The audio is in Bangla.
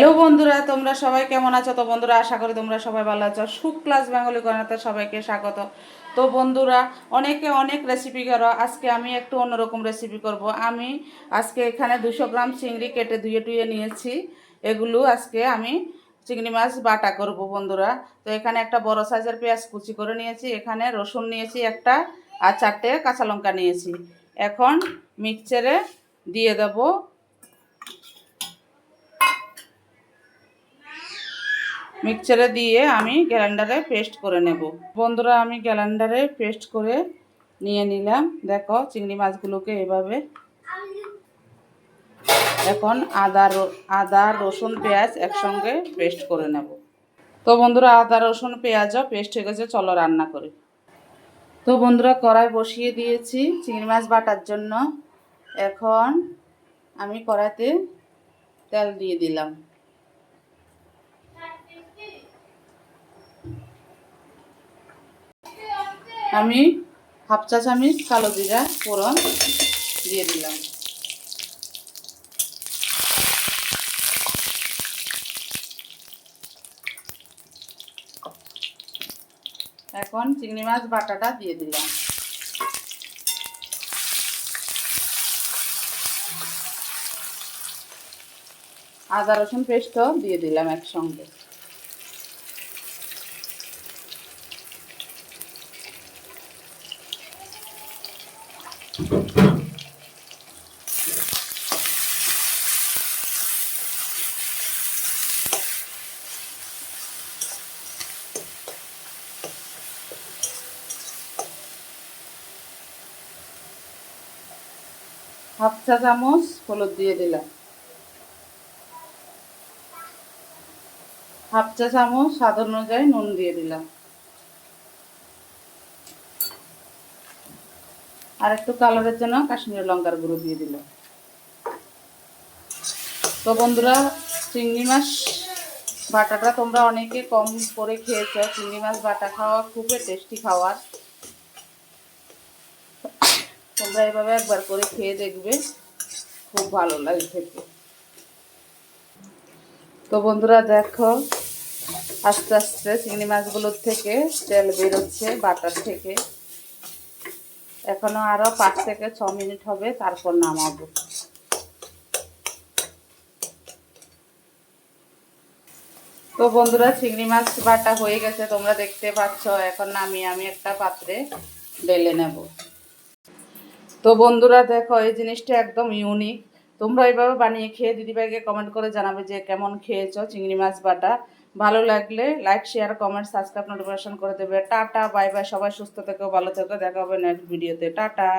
হ্যালো বন্ধুরা, তোমরা সবাই কেমন আছো? তো বন্ধুরা, আশা করি তোমরা সবাই ভালো আছো। সুখ ক্লাস বেঙ্গলি কর্নাতে সবাইকে স্বাগত। তো বন্ধুরা, অনেকে অনেক রেসিপি করো। আজকে আমি একটু অন্যরকম রেসিপি করব। আমি আজকে এখানে দুশো গ্রাম চিংড়ি কেটে ধুয়ে টুয়ে নিয়েছি। এগুলো আজকে আমি চিংড়ি মাছ বাটা করব বন্ধুরা। তো এখানে একটা বড় সাইজের পেঁয়াজ কুচি করে নিয়েছি। এখানে রসুন নিয়েছি একটা আর চারটে কাঁচা লঙ্কা নিয়েছি। এখন মিক্সচারে দিয়ে দেবো মিক্সচারে দিয়ে আমি গ্যালান্ডারে পেস্ট করে নেব। বন্ধুরা, আমি গ্যালান্ডারে পেস্ট করে নিয়ে নিলাম। দেখো, চিংড়ি মাছগুলোকে এভাবে। এখন আদা আদা, রসুন, পেঁয়াজ একসঙ্গে পেস্ট করে নেব। তো বন্ধুরা, আদা, রসুন, পেঁয়াজও পেস্ট হয়ে গেছে, চলো রান্না করি। তো বন্ধুরা, কড়াই বসিয়ে দিয়েছি চিংড়ি মাছ বাটার জন্য। এখন আমি কড়াইতে তেল দিয়ে দিলাম। আমি হাফ চা চামচ কালো জিরা ফোড়ন দিয়ে দিলাম। এখন চিংড়ি মাছ বাটাটা দিয়ে দিলাম। আদা রসুন পেস্টও দিয়ে দিলাম একসঙ্গে। হাফ চা চামচ হলুদ দিয়ে দিলাম। হাফ চা চামচ স্বাদ অনুযায়ী নুন দিয়ে দিলাম। আর একটু কালারের জন্য কাশ্মীরি লঙ্কার গুঁড়ো দিয়ে দিলাম তো বন্ধুরা, চিংড়ি মাছ বাটাটা তোমরা অনেকে কম করে খেয়েছো। চিংড়ি মাছ বাটা খাওয়া খুবই টেস্টি খাওয়ার। তোমরা এভাবে একবার করে খেয়ে দেখবে, খুব ভালো লাগে খেতে। তো বন্ধুরা, দেখো, আস্তে আস্তে চিংড়ি মাছগুলোর থেকে তেল বেরোচ্ছে বাটার থেকে। এখনও আরও পাঁচ থেকে ছ মিনিট হবে, তারপর নামাবো। তো বন্ধুরা, চিংড়ি মাছ বাটা হয়ে গেছে, তোমরা দেখতে পাচ্ছ, এখন নামিয়ে আমি একটা পাত্রে ঢেলে নেব। তো বন্ধুরা, দেখো, এই জিনিসটা একদম ইউনিক তোমরা এইভাবে বানিয়ে খেয়ে দিদিভাইকে কমেন্ট করে জানাবে যে কেমন খেয়েছো চিংড়ি মাছ বাটা। ভালো লাগলে like share comment subscribe notification করে দেবে। টাটা বাই বাই সবাই সুস্থ থেকো, ভালো থেকো, দেখা হবে নেক্সট ভিডিওতে টাটা।